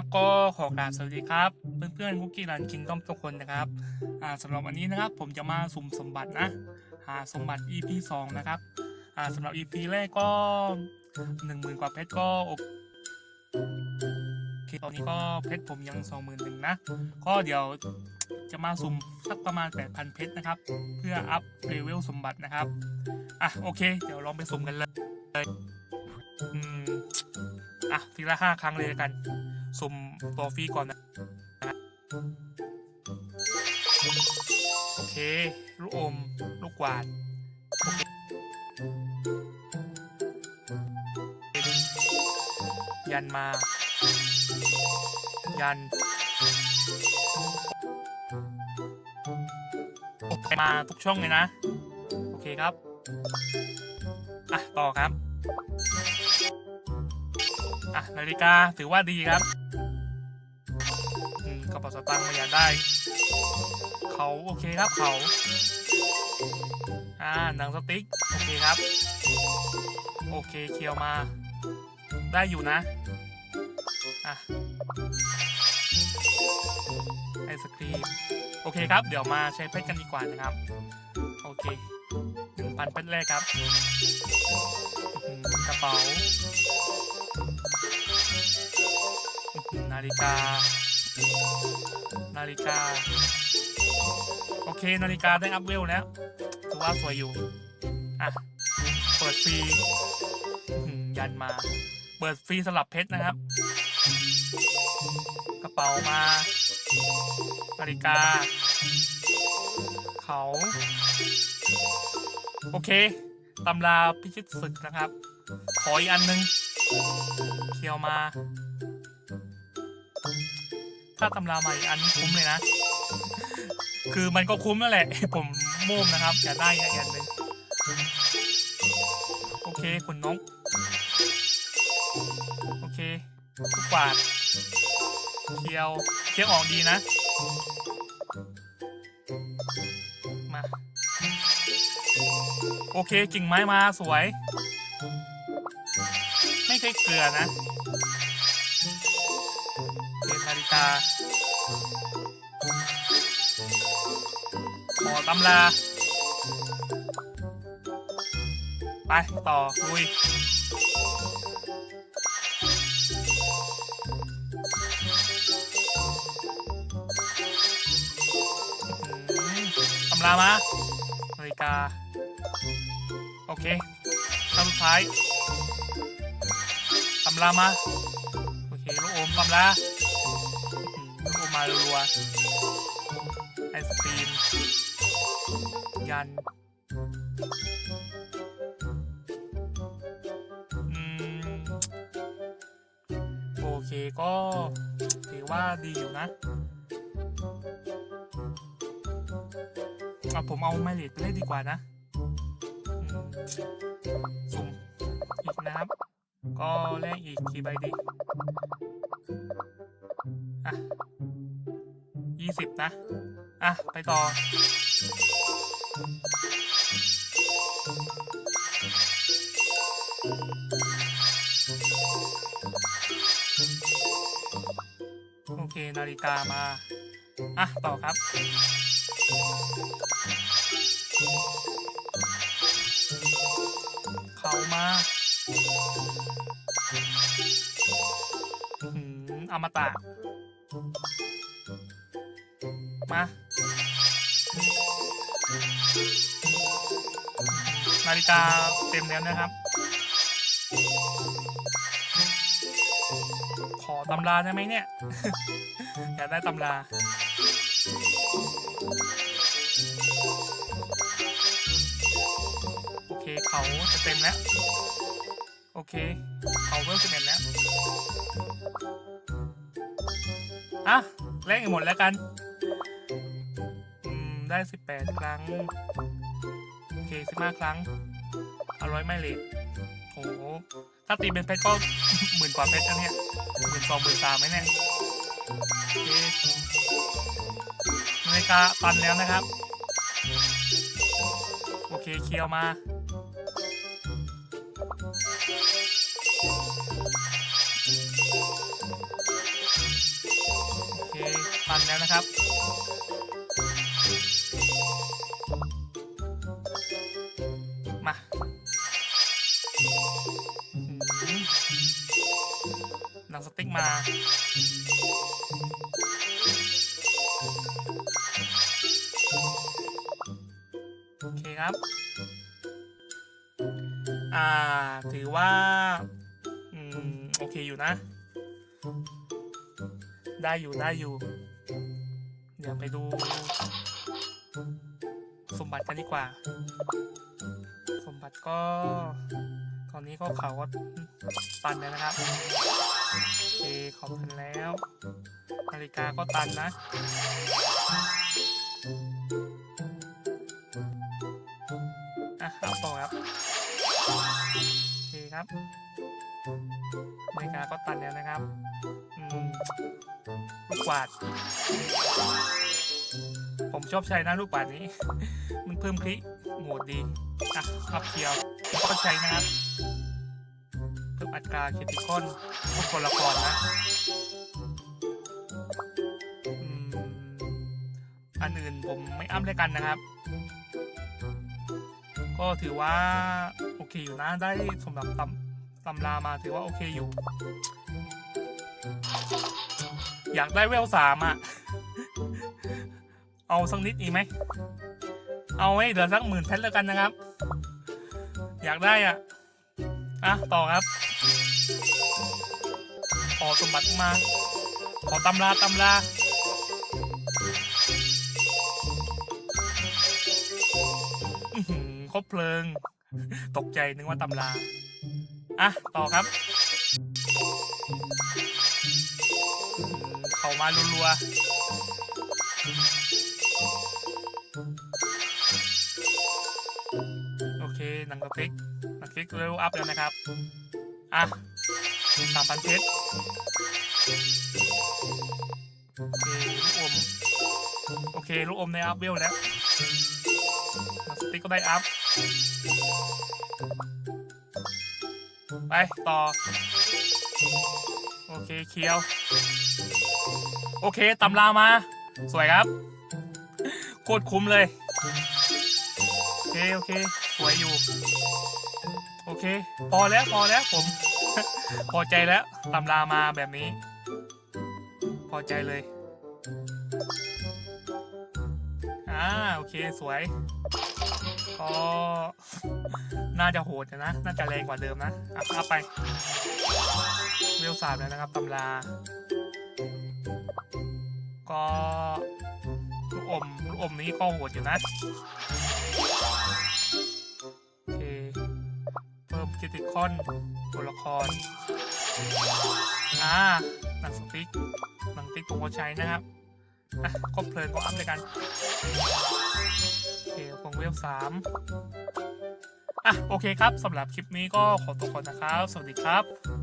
ับก็ขอกราบสวัสดีครับ เพื่อนๆคุกกี้รันคิงต้อมทุกคนนะครับอ่าสำหรับวันนี้นะครับผมจะมาสุ่มสมบัตินะหาสมบัติ EP 2 นะครับอ่าสำหรับ EP แรกก็หนึ่งหมื่นกว่าเพชรก็โอเคตอนนี้ก็เพชรผมยังสองหมื่นหนึ่งนะ ก็เดี๋ยวจะมาสุ่มสักประมาณ 8,000 เพชรนะครับ เพื่ออัพเลเวลสมบัตินะครับอะโอเค เดี๋ยวลองไปสุ่มกันเลยอืมอะทีละห้าครั้งเลยละกัน สุ่มตัวฟรีก่อนนะ โอเค ลูกอม ลูกกวาดยันมา ยันโอเคมาทุกช่องเลยนะ โอเคครับ อะ ต่อครับ อะนาฬิกาถือว่าดีครับอืมกระเป๋าสตางค์ไมาอยากได้ เขาโอเคครับเขา อ่าหนังสติ๊กโอเคครับ โอเคเคียวมา ได้อยู่นะ อะไอศครีม โอเคครับ เดี๋ยวมาใช้เพชรกันดีกว่านะครับ โอเคหนึ่งพันเพชรแรกครับ กระเป๋า นาฬิกา นาฬิกา โอเค นาฬิกาได้อัพเวลแล้วถือว่าสวยอยู่ อะ เปิดฟรียันมา เปิดฟรีสลับเพชรนะครับ กระเป๋ามา นาฬิกา เขา โอเค ตำราพิชิตศึกนะครับ ขออีกอันหนึง เคียวมา ถ้าตำรามาอีกอันนี้คุ้มเลยนะ คือมันก็คุ้มนั่นแหละ ผมโม่มนะครับอยากได้อีกอันหนึ่งโอเคคุณนกโอเคลูกกวาดเคียวเคียวออกดีนะ มาโอเคกิ่งไม้มาสวย ไม่เคยเกลือนะ รียนนาฬิกาขอตำราไป ต่อลุยตำรามานาฬิกา โอเคคำสุดท้ายตำรามา โอเค ลูกอมตำราอื้อหือลูกอ มารัวไอศครีมยันอโอเคก็ถือว่าดีอยู่นะเอาผมเอาไมเลดไปเล่นดีกว่านะสุ่มอีกนะครับ ก็แลกอีกกี่ใบดี ยี่สิบนะ อะ ไปต่อ โอเค นาฬิกามา อะ ต่อครับเขามาอื้อหืออมตะ มา นาฬิกาเต็มแล้วนะครับ ขอตำราได้ไหมเนี่ย อยากได้ตำราโอเคเขาจะเต็มแล้ว โอเค เขาเวลสิบเอ็ดแล้ว อะแลกอีกหมดแล้วกัน ได้สิบแปดครั้ง โอเคสิบห้าครั้งอร่อยไม่เลทโอ้โหถ้าตีเป็นเพชรก็หมื่นกว่าเพชรนะเนี่ยหมื่นสองหมื่นสามไหมเนี่ยโอเคนาฬิกาตันแล้วนะครับ โอเคเคียวมาโอเคปันแล้วนะครับ ครับ อ่า ถือว่า อืม โอเคอยู่นะ ได้อยู่ได้อยู่ เดี๋ยวไปดู สมบัติกันดีกว่า สมบัติก็ ตอนนี้ก็เขาก็ตันแล้วนะครับโอเคขอบคุณแล้ว นาฬิกาก็ตันนะ ต่อครับโอเคครับนาฬิกาก็ตันแล้วนะครับอืมลูกกวาด ผมชอบใช้นะลูกกวาดนี้ มันเพิ่มคลิโหมดดีอะอัพเคียวก็ใช้นะครับ เพิ่มอัตราคิติคอนทุกคนละครนะอันอื่นผมไม่อัพเลยกันนะครับ ก็ถือว่าโอเคอยู่นะได้สมดับตำตำรามาถือว่าโอเคอยู่ อยากได้เวลสามอะ เอาสักนิดอีกไหม เอาให้เหลือสักหมื่นเพชรแล้วกันนะครับ อยากได้อะ อะ ต่อครับ ขอสมบัติมา ขอตำราตำรา ครบเพลิง ตกใจนึกว่าตำราอะ ต่อครับอืมเข้ามารัวๆ โอเค หนังกระติกหนังกระติกเร็วอัพแล้วนะครับ อะสามพันเพชรโอเค ลูกอม โอเค ลูกอมได้อัพเวลแล้วหนังสติ๊กก็ได้อัพ ไป ต่อ โอเคเคียว โอเคตำรามา สวยครับ โคตรคุ้มเลย โอเค โอเค สวยอยู่ โอเค พอแล้วพอแล้วผม พอใจแล้วตำรามาแบบนี้ พอใจเลย อ่าโอเคสวยก็น่าจะโหดนะ น่าจะแรงกว่าเดิมนะอะเอาไปเวลสามแล้วนะครับตำรา ก็ลูกอมลูกอมนี้ก็โหดอยู่นะโอเคเพิ่มคิติคอนตัวละครอ่าหนังสติ๊กหนังติ๊กผมก็ใช้นะครับ ครบเพลินก็อัพเลยกันโอเคคงเวลสามอะโอเคครับสำหรับคลิปนี้ก็ขอตัวก่อนนะครับ สวัสดีครับ